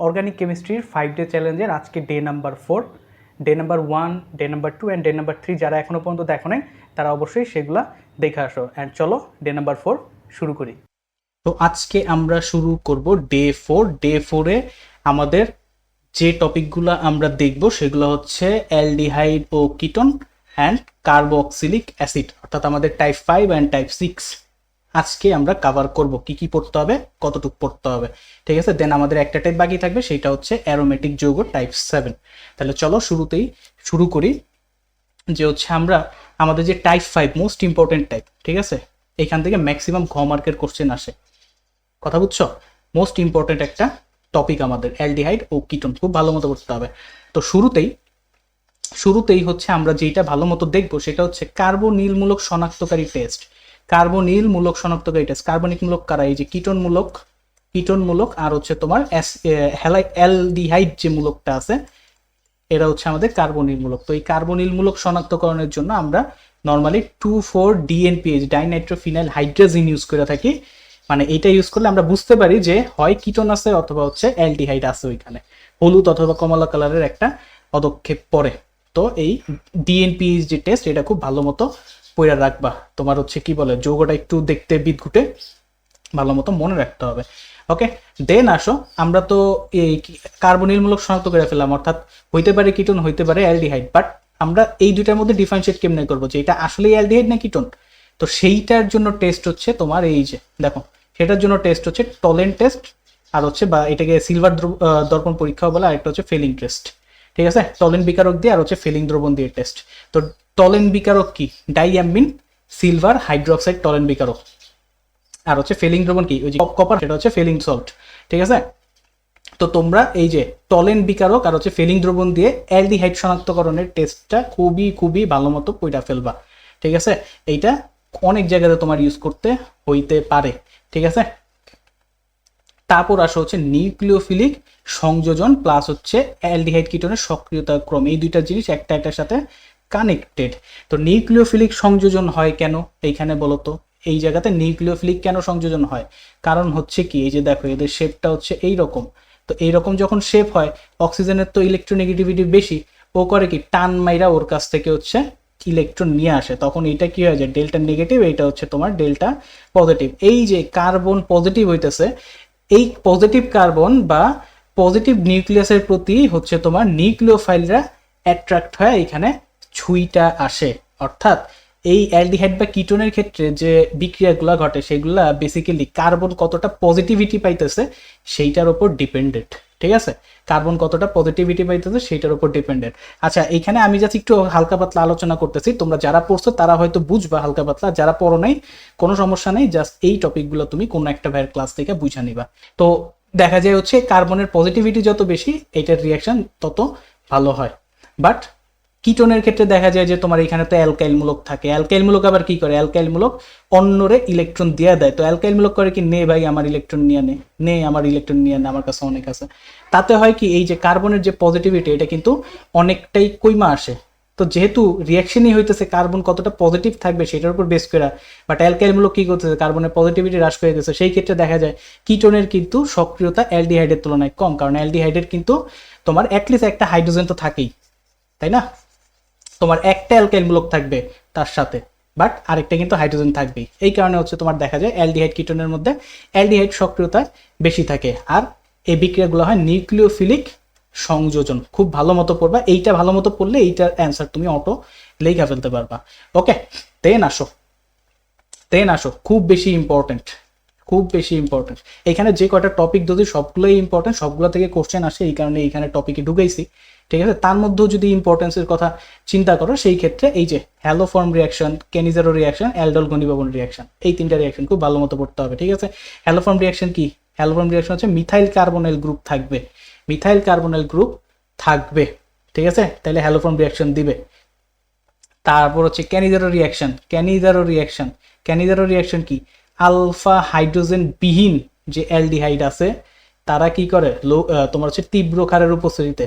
Organic কেমিস্ট্রির five day চ্যালেঞ্জের আজকে day number four day number one day number two and day number three যারা এখনও পর্যন্ত দেখো নাই, তারা অবশ্যই সেগুলো দেখে আসো। অ্যান্ড চলো ডে নাম্বার ফোর শুরু করি। তো আজকে আমরা শুরু করব ডে ফোর ডে ফোরে আমাদের যে টপিকগুলো আমরা দেখব, সেগুলো হচ্ছে অ্যালডিহাইড ও কিটন অ্যান্ড কার্বক্সিলিক অ্যাসিড অর্থাৎ আমাদের type five and type six আজকে আমরা কাভার করব কি কি পড়তে হবে, কতটুকু পড়তে হবে। ঠিক আছে? দেন আমাদের একটা টাইপ বাকি থাকবে, সেটা হচ্ছে অ্যারোমেটিক যৌগ টাইপ সেভেন তাহলে চলো শুরুতেই শুরু করি যে হচ্ছে আমরা আমাদের যে type five most important type ঠিক আছে? এখান থেকে ম্যাক্সিমাম ঘ মার্কের কোশ্চেন আসে। কথা বুঝছ? মোস্ট ইম্পর্টেন্ট একটা টপিক আমাদের অ্যালডিহাইড ও কিটন খুব ভালো মতো করতে হবে। তো শুরুতেই শুরুতেই হচ্ছে আমরা যেটা ভালো মতো দেখব, সেটা হচ্ছে কার্বনীলমূলক শনাক্তকারী টেস্ট কার্বনীলমূলক শনাক্তকারী টেস্ট কার্বনিকমূলক কারা? এই যে কিটনমূলক কিটনমূলক আর হচ্ছে তোমার অ্যালডিহাইড যে মূলকটা আছে। এরা হচ্ছে আমাদের কার্বনিলমূলক। তো এই কার্বনিলমূলক শনাক্তকরণের জন্য আমরা normally two four DNPH dinitrophenyl hydrazine use করে থাকি। মানে এটা ইউজ করলে আমরা বুঝতে পারি যে হয় কিটন আছে অথবা হচ্ছে অ্যালডিহাইড আছে ওইখানে। হলুদ অথবা কমলা কালারের একটা পদক্ষেপ পরে। তো এই ডিএনপিএইচ যে টেস্ট এটা খুব ভালো মতো পইরা রাখবা। তোমার হচ্ছে কি বলে, যৌগটা একটু দেখতে বিদঘুটে ভালো মতো মনে রাখতে হবে। ওকে দেন আসো, আমরা তো এই কার্বনিলমূলক শনাক্ত করে ফেললাম, অর্থাৎ হইতে পারে কিটন, হইতে পারে অ্যালডিহাইড বাট আমরা এই দুইটার মধ্যে ডিফারেন্সিয়েট কেমনে করব? যে এটা আসলেই অ্যালডিহাইড না কিটন? তো সেইটার জন্য টেস্ট হচ্ছে তোমার এই যে, দেখো, সেটার জন্য টেস্ট হচ্ছে টলেন টেস্ট আর হচ্ছে বা এটাকে সিলভার দর্পণ পরীক্ষাও বলে, আরেকটা হচ্ছে ফেলিং টেস্ট ঠিক আছে? টলেন বিকারক দিয়ে আর হচ্ছে ফেলিং দ্রবণ দিয়ে টেস্ট তো টলেন বিকারক কি? ডাইঅ্যামিন সিলভার হাইড্রোক্সাইড টলেন বিকারক। আর হচ্ছে ফেলিং দ্রবণ কি? ওই যে কপার সেটা হচ্ছে ফেলিং সল্ট ঠিক আছে? তো তোমরা এই যে টলেন বিকারক আর হচ্ছে ফেলিং দ্রবণ দিয়ে অ্যালডিহাইড শনাক্তকরণের টেস্টটা খুবই খুবই ভালো মতো পইটা ফেলবা। ঠিক আছে? এইটা অনেক জায়গাতে তোমার ইউজ করতে হইতে পারে। ঠিক আছে? তারপর আসা হচ্ছে নিউক্লিওফিলিক সংযোজন প্লাস হচ্ছে অ্যালডিহাইড কিটনের সক্রিয়তা ক্রম। এই দুইটা জিনিস একটা একটার সাথে কানেক্টেড তো নিউক্লিওফিলিক সংযোজন হয় কেন? এইখানে বলো তো। এই জায়গাতে নিউক্লিওফিলিক কেন সংযোজন হয়? কারণ হচ্ছে কি, এই যে দেখো, এদের শেপটা হচ্ছে এই রকম তো এইরকম যখন শেপ হয় অক্সিজেনের তো ইলেকট্রোনেগেটিভিটি বেশি, ও করে কি, টান মাইরা ওর কাছ থেকে হচ্ছে ইলেকট্রন নিয়ে আসে। তখন এটা কি হয়ে যায় ডেল্টা নেগেটিভ এটা হচ্ছে তোমার ডেল্টা পজিটিভ এই যে কার্বন পজিটিভ হইতেছে এই পজিটিভ কার্বন বা পজিটিভ নিউক্লিয়াসের প্রতি হচ্ছে তোমার নিউক্লিওফাইলরা অ্যাট্রাক্ট হয় এখানে ছুইটা আসে। অর্থাৎ এই অ্যালডিহাইড বা কিটোনের ক্ষেত্রে যে বিক্রিয়াগুলো ঘটে, সেগুলা বেসিক্যালি কার্বন কতটা পজিটিভিটি পাইতেছে, সেইটার ওপর ডিপেন্ডেন্ট ঠিক আছে? কার্বন কতটা পজিটিভিটি পাইতেছে সেটার উপর ডিপেন্ডেন্ট আচ্ছা এখানে আমি যাচ্ছি একটু হালকা পাতলা আলোচনা করতেছি। তোমরা যারা পড়ছো, তারা হয়তো বুঝবা হালকা পাতলা। যারা পড়ো নাই, কোনো সমস্যা নেই জাস্ট এই টপিকগুলো তুমি কোনো একটা ভাইয়ের ক্লাস থেকে বুঝে নিবা। তো দেখা যায় হচ্ছে কার্বনের পজিটিভিটি যত বেশি, এটার রিয়াকশন তত ভালো হয়। বাট কিটোনের ক্ষেত্রে দেখা যায় যে তোমার এখানে তো অ্যালকাইল মূলক থাকে। অ্যালকাইল মূলক আবার কি করে? অ্যালকাইল মূলক অন্যরে ইলেকট্রন দিয়ে দেয়। তো অ্যালকাইল মূলক করে কি, নে ভাই, আমার ইলেকট্রন নিয়ে নে। নে, আমার ইলেকট্রন নিয়ে নে, আমার কাছে অনেক আছে। তাতে হয় কি, এই যে কার্বনের যে পজিটিভিটি এটা কিন্তু অনেকটাই কইমা আসে। তো যেহেতু রিয়াকশনই হইতেছে কার্বন কতটা পজিটিভ থাকবে সেটার উপর বেস করা বাট অ্যালকাইল মূলক কি করতেছে? কার্বনের পজিটিভিটি হ্রাস পেয়ে গেছে। সেই ক্ষেত্রে দেখা যায় কিটোনের কিন্তু সক্রিয়তা অ্যালডিহাইডের তুলনায় কম। কারণ অ্যালডিহাইডের কিন্তু তোমার অ্যাটলিস্ট একটা হাইড্রোজেন তো থাকেই, তাই না? তোমার একটা অ্যালকাইল মূলক থাকবে তার সাথে বাট আরেকটা কিন্তু হাইড্রোজেন থাকবেই। এই কারণে হচ্ছে তোমার দেখা যায় অ্যালডিহাইড কিটনের মধ্যে অ্যালডিহাইড সক্রিয়তা বেশি থাকে, আর এই বিক্রিয়াগুলো হয় নিউক্লিওফিলিক সংযোজন। খুব ভালো মতো পড়বা, এইটা ভালো মতো পড়লে এইটার অ্যান্সার তুমি অটো লেখা ফেলতে পারবা। ওকে দেন আসো দেন আসো, খুব বেশি ইম্পর্টেন্ট খুব বেশি ইম্পর্টেন্ট এখানে যে কয়টা টপিক যদি সবগুলোই ইম্পর্টেন্ট সবগুলো থেকে কোশ্চেন আসে, এই কারণে এইখানে টপিকে ঢুকাইছি। ঠিক আছে? তার মধ্যেও যদি ইম্পর্টেন্সের কথা চিন্তা করো, সেই ক্ষেত্রে এই যে haloform reaction Cannizzaro reaction aldol ঘনীভবন reaction এই তিনটা রিয়াকশন খুব ভালো মতো পড়তে হবে, ঠিক আছে? হ্যালোফর্ম রিয়াকশন কি? হ্যালোফর্ম রিয়াকশন হচ্ছে মিথাইল কার্বনেল গ্রুপ থাকবে। মিথাইল কার্বনেল গ্রুপ থাকবে, ঠিক আছে? তাহলে হ্যালোফর্ম রিয়াকশন দিবে। তারপর হচ্ছে Cannizzaro reaction Cannizzaro reaction Cannizzaro reaction কি? আলফা হাইড্রোজেন বিহীন যে অ্যালডিহাইড আছে, তারা কি করে? তোমার হচ্ছে তীব্র ক্ষারের উপস্থিতিতে।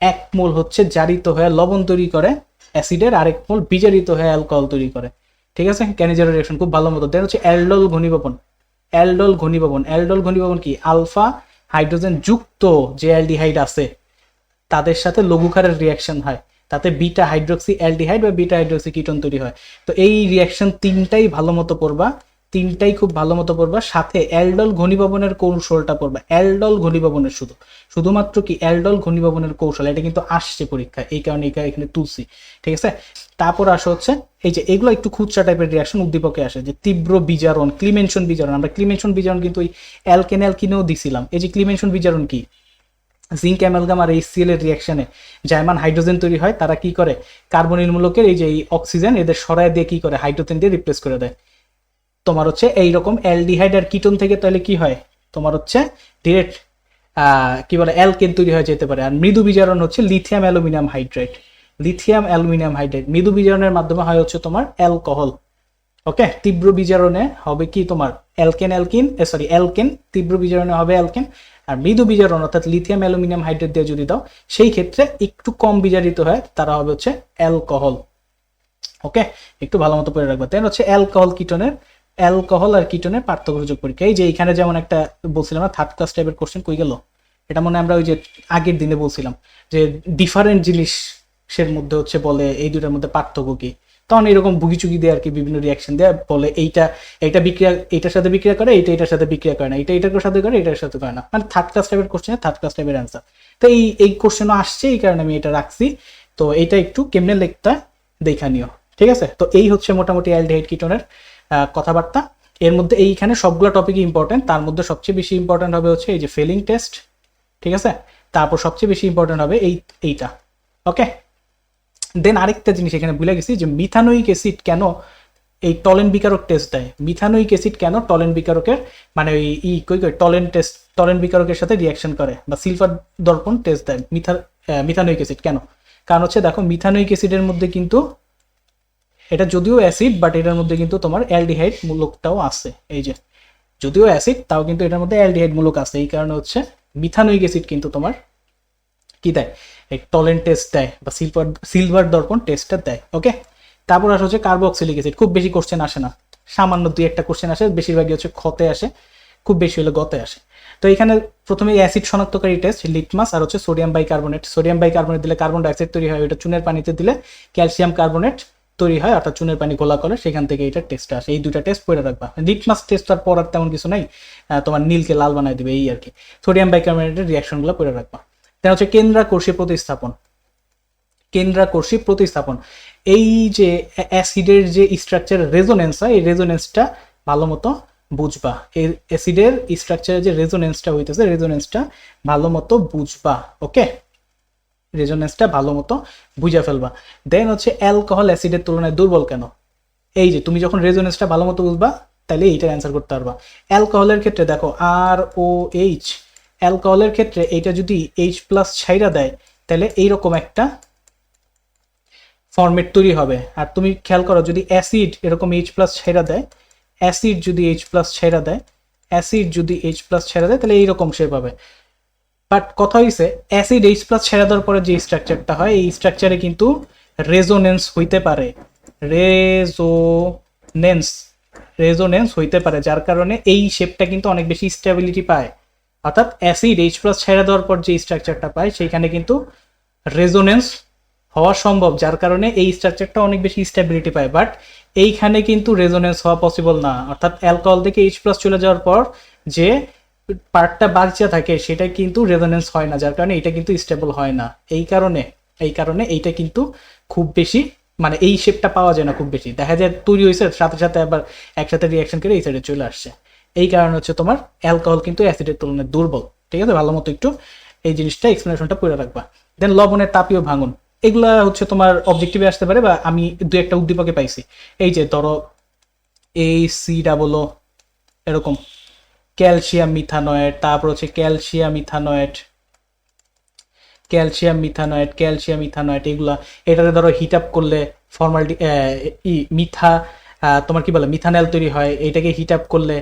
এক মোল হচ্ছে জারিত হয়ে লবণ তৈরি করে, অ্যাসিডের আরেক মোল বিজারিত হয়ে অ্যালকোহল তৈরি করে। ঠিক আছে? ক্যানিজারো রিয়াকশন খুব ভালো মতো। দেন হচ্ছে অ্যালডল ঘনীভবন। অ্যালডল ঘনীভবন। অ্যালডল ঘনীভবন কি? আলফা হাইড্রোজেন যুক্ত যে অ্যালডিহাইড আছে, তাদের সাথে লঘুকারের রিয়াকশন হয়। তাতে বিটা হাইড্রোক্সি অ্যালডিহাইড বা বিটা হাইড্রোক্সি কিটন তৈরি হয়। তো এই রিয়াকশন তিনটাই ভালো মতো পড়বা তিনটাই খুব ভালো মতো পড়বা। সাথে অ্যালডল ঘনীভবনের কৌশলটা পড়বা। অ্যালডল ঘনীভবনের শুধু। শুধুমাত্র কি অ্যালডল ঘনীভবনের কৌশল? এটা কিন্তু আসছে পরীক্ষা এই কারণে এই এখানে তুলছি। ঠিক আছে? তারপর আসা হচ্ছে, এই যে এগুলো একটু খুচরা টাইপের রিয়াকশন উদ্দীপকে আসে, যে তীব্র বিজারণ, ক্লিমেনশন বিজারণ। আমরা ক্লিমেনশন বিজারণ কিন্তু ওই অ্যালকেন অ্যালকিনেও দিছিলাম। এই যে ক্লিমেনশন বিজারণ কি? জিঙ্ক অ্যামালগাম আর এইচসিএল এর রিয়াকশনে জার্মান হাইড্রোজেন তৈরি হয়। তারা কি করে? কার্বনিল মূলকের এই যে এই অক্সিজেন এদের সরায় দিয়ে কি করে? হাইড্রোজেন দিয়ে রিপ্লেস করে দেয়। তোমার হচ্ছে এইরকম অ্যালডিহাইড আর কিটোন থেকে তাহলে কি হয়? তোমার হচ্ছে ডিরেক্ট কি বলে অ্যালকেন তৈরি হয়ে যেতে পারে। আর মৃদু বিজারণ হচ্ছে lithium aluminium hydrate lithium aluminium hydrate মৃদু বিজারণের মাধ্যমে হয় হচ্ছে তোমার অ্যালকোহল ওকে তীব্র বিজারণে হবে কি তোমার? অ্যালকেন অ্যালকিন সরি অ্যালকেন তীব্র বিজারণে হবে অ্যালকেন আর মৃদু বিজারণ, অর্থাৎ লিথিয়াম অ্যালুমিনিয়াম হাইড্রেট দিয়ে যদি দাও, সেই ক্ষেত্রে একটু কম বিজারিত হয়, তারা হবে হচ্ছে অ্যালকোহল ওকে একটু ভালো মতো পড়ে রাখবে। তাই হচ্ছে অ্যালকোহল কিটনের অ্যালকোহল আর কিটনের পার্থক্যযোগ পরীক্ষা এই যে এখানে যেমন একটা বলছিলাম না থার্ড ক্লাস টাইপের কোশ্চেন কই গেল? এটা মনে আমরা ওই যে আগের দিনে বলছিলাম, যে ডিফারেন্ট জিনিসের মধ্যে হচ্ছে বলে এই দুটার মধ্যে পার্থক্য কি? তখন এরকম বুগি চুগি দিয়ে আর কি বিভিন্ন রিয়াকশন দেয় বলে, এইটা এইটা বিক্রিয়া, এইটার সাথে বিক্রিয়া করে, এইটা এটার সাথে বিক্রিয়া করে না এটা এটার সাথে করে এটার সাথে করে না। মানে থার্ড ক্লাস টাইপের কোশ্চেন থার্ড ক্লাস টাইপের অ্যান্সার তো এই এই কোশ্চেনও আসছে, এই কারণে আমি এটা রাখছি। তো এটা একটু কেমনে লিখতে হয় দেখা নিও। ঠিক আছে? তো এই হচ্ছে মোটামুটি অ্যালডিহাইড কিটনের কথাবার্তা। এর মধ্যে এইখানে সবগুলো টপিকই ইম্পর্টেন্ট তার মধ্যে সবচেয়ে বেশি ইম্পর্টেন্ট হবে হচ্ছে এই যে ফেলিং টেস্ট ঠিক আছে? তারপর সবচেয়ে বেশি ইম্পর্টেন্ট হবে এই, এইটা ওকে দেন আরেকটা জিনিস এখানে ভুলে গেছি যে মিথানোইক অ্যাসিড কেন এই টলেন বিকারক টেস্ট দেয়? মিথানোইক অ্যাসিড কেন টলেন বিকারকের মানে ওই ই কই কই, টলেন টেস্ট টলেন বিকারকের সাথে রিয়াকশন করে বা সিলভার দর্পণ টেস্ট দেয় মিথা মিথানোইক অ্যাসিড কেন? কারণ হচ্ছে দেখো মিথানোইক অ্যাসিডের মধ্যে কিন্তু এটা যদিও অ্যাসিড বাট এটার মধ্যে কিন্তু তোমার অ্যালডিহাইড মূলকটাও আছে। এই যে, যদিও অ্যাসিড তাও কিন্তু এটার মধ্যে অ্যালডিহাইড মূলক আছে। এই কারণে হচ্ছে মিথানোইক অ্যাসিড কিন্তু তোমার কি দেয়? এই টলেন টেস্ট দেয় বা সিলভার সিলভার দর্পণ টেস্টটা দেয় ওকে তারপর আসে হচ্ছে কার্বক্সিলিক অ্যাসিড খুব বেশি কোশ্চেন আসে না। সামান্য দুই একটা কোশ্চেন আসে, বেশিরভাগই হচ্ছে ক্ষতে আসে, খুব বেশি হলে গতে আসে। তো এখানে প্রথমে অ্যাসিড শনাক্তকারী টেস্ট লিটমাস আর হচ্ছে সোডিয়াম বাইকার্বনেট সোডিয়াম বাইকার্বনেট দিলে কার্বন ডাইঅক্সাইড তৈরি হয় ওটা চুনের পানিতে দিলে ক্যালসিয়াম কার্বনেট তৈরি হয়, অর্থাৎ চুনের পানি গোলা করে, সেখান থেকে এটা টেস্ট আসে। এই দুটা টেস্ট পড়ে রাখবা লিটমাস টেস্ট আর পড়ার তেমন কিছু নাই তোমার নীলকে লাল বানায় দিবে, এই আর কি। সোডিয়াম বাইকার্বনেটের রিয়াকশনগুলো পড়ে রাখবা দেন হচ্ছে কেন্দ্রাকর্ষী প্রতিস্থাপন। কেন্দ্রাকর্ষী প্রতিস্থাপন। এই যে অ্যাসিডের যে স্ট্রাকচার রেজোনেন্স হয়, এই রেজোনেন্সটা ভালো মতো বুঝবা। এই অ্যাসিডের স্ট্রাকচারের যে রেজোনেন্সটা হইতেছে রেজোনেন্সটা ভালো মতো বুঝবা ওকে রেজোনেন্সটা ভালো মতো বুঝে ফেলবা। দেন হচ্ছে অ্যালকোহল অ্যাসিডের তুলনায় দুর্বল কেন? এই যে তুমি যখন রেজোনেন্সটা ভালো মতো বুঝবা তাহলে এইটার অ্যান্সার করতে পারবা। অ্যালকোহলের ক্ষেত্রে দেখো আর ও এইচ অ্যালকোহলের ক্ষেত্রে এইটা যদি এইচ প্লাস ছাইরা দেয় তাহলে এইরকম একটা ফর্মেট তৈরি হবে। আর তুমি খেয়াল করো, যদি অ্যাসিড এরকম এইচ প্লাস ছেড়া দেয় অ্যাসিড যদি এইচ প্লাস ছেড়া দেয় অ্যাসিড যদি এইচ প্লাস ছেড়া দেয় তাহলে এইরকম শেপ হবে। বাট কথা হয়েছে অ্যাসিড এইচ প্লাস ছেড়ে দেওয়ার পরে যে স্ট্রাকচারটা হয়, এই স্ট্রাকচারে কিন্তু রেজোনেন্স হইতে পারে। রেজোনেন্স রেজোনেন্স হইতে পারে, যার কারণে এই শেপটা কিন্তু অনেক বেশি স্টেবিলিটি পায়। অর্থাৎ অ্যাসিড এইচ প্লাস ছেড়ে দেওয়ার পর যে স্ট্রাকচারটা পায়, সেইখানে কিন্তু রেজোনেন্স হওয়া সম্ভব, যার কারণে এই স্ট্রাকচারটা অনেক বেশি স্টেবিলিটি পায়। বাট এইখানে কিন্তু রেজোনেন্স হওয়া পসিবল না। অর্থাৎ অ্যালকোহল থেকে এইচ প্লাস চলে যাওয়ার পর যে পার্টটা বাঁচিয়ে থাকে, সেটা কিন্তু রেজোনেন্স হয় না, যার কারণে এটা কিন্তু স্টেবল হয় না। এই কারণে এই কারণে এইটা কিন্তু খুব বেশি মানে এই শেপটা পাওয়া যায় না খুব বেশি। দেখা যায় তৈরি হয়েছে, সাথে সাথে আবার একসাথে রিয়াকশন করে এই সাইডে চলে আসছে। এই কারণে হচ্ছে তোমার অ্যালকোহল কিন্তু অ্যাসিডের তুলনায় দুর্বল। ঠিক আছে? ভালো মতো একটু এই জিনিসটা এক্সপ্লেনেশনটা পড়ে রাখবা। দেন লবণের তাপীয় ভাঙন। এগুলা হচ্ছে তোমার অবজেক্টিভে আসতে পারে, বা আমি দু একটা উদ্দীপকে পাইছি। এই যে ধরো এই সি ডাবল এরকম। ক্যালসিয়াম মিথানয়েড, তারপর হচ্ছে calcium ethanoate calcium methanoate, calcium ethanoate এগুলা, এটাতে ধরো হিট আপ করলে ফর্মালিটি মিথা তোমার কি বলে মিথানল তৈরি হয়, এটাকে হিট আপ করলে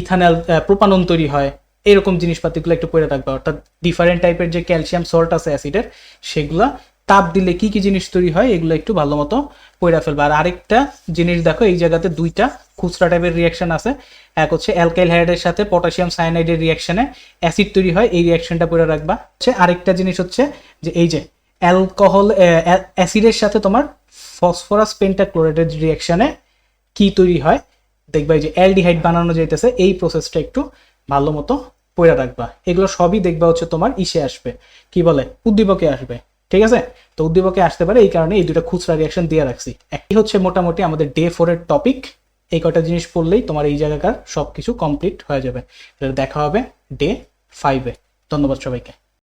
ইথানল প্রোপানন তৈরি হয়, এরকম জিনিসপাতিগুলো একটু পড়ে থাকবে। অর্থাৎ ডিফারেন্ট টাইপের যে ক্যালসিয়াম সল্ট আছে অ্যাসিডের সেগুলা তাপ দিলে কি কি জিনিস তৈরি হয়, এগুলো একটু ভালো মতো পড়া ফেলবে। আর আরেকটা জিনিস দেখো, এই জায়গাতে দুইটা খুচরা টাইপের রিয়াকশন আছে। এক হচ্ছে অ্যালকাইল হাইড্রের সাথে পটাশিয়াম সায়ানাইডের রিয়াকশনে অ্যাসিড তৈরি হয়, এই রিয়াকশনটা পড়ে রাখবা। হচ্ছে আরেকটা জিনিস হচ্ছে যে এই যে অ্যালকোহল অ্যাসিডের সাথে তোমার ফসফরাস পেন্টাক্লোরাইডের রিয়াকশনে কি তৈরি হয়, দেখবা এই যে অ্যালডিহাইড বানানো যাইতেছে, এই প্রসেসটা একটু ভালো মতো পড়ে রাখবা। এগুলো সবই দেখবা হচ্ছে তোমার ইসে আসবে। কি বলে? উদ্দীপকে আসবে। ঠিক আছে? তো উদ্দীপকে আসতে পারে, এই কারণে এই দুটো খুচরা রিয়াকশন দিয়ে রাখছি। একই হচ্ছে মোটামুটি আমাদের ডে ফোরের টপিক এই কটা জিনিস পড়লেই তোমার এই জায়গাকার সব কিছু কমপ্লিট হয়ে যাবে। দেখা হবে ডে ফাইভে ধন্যবাদ সবাইকে।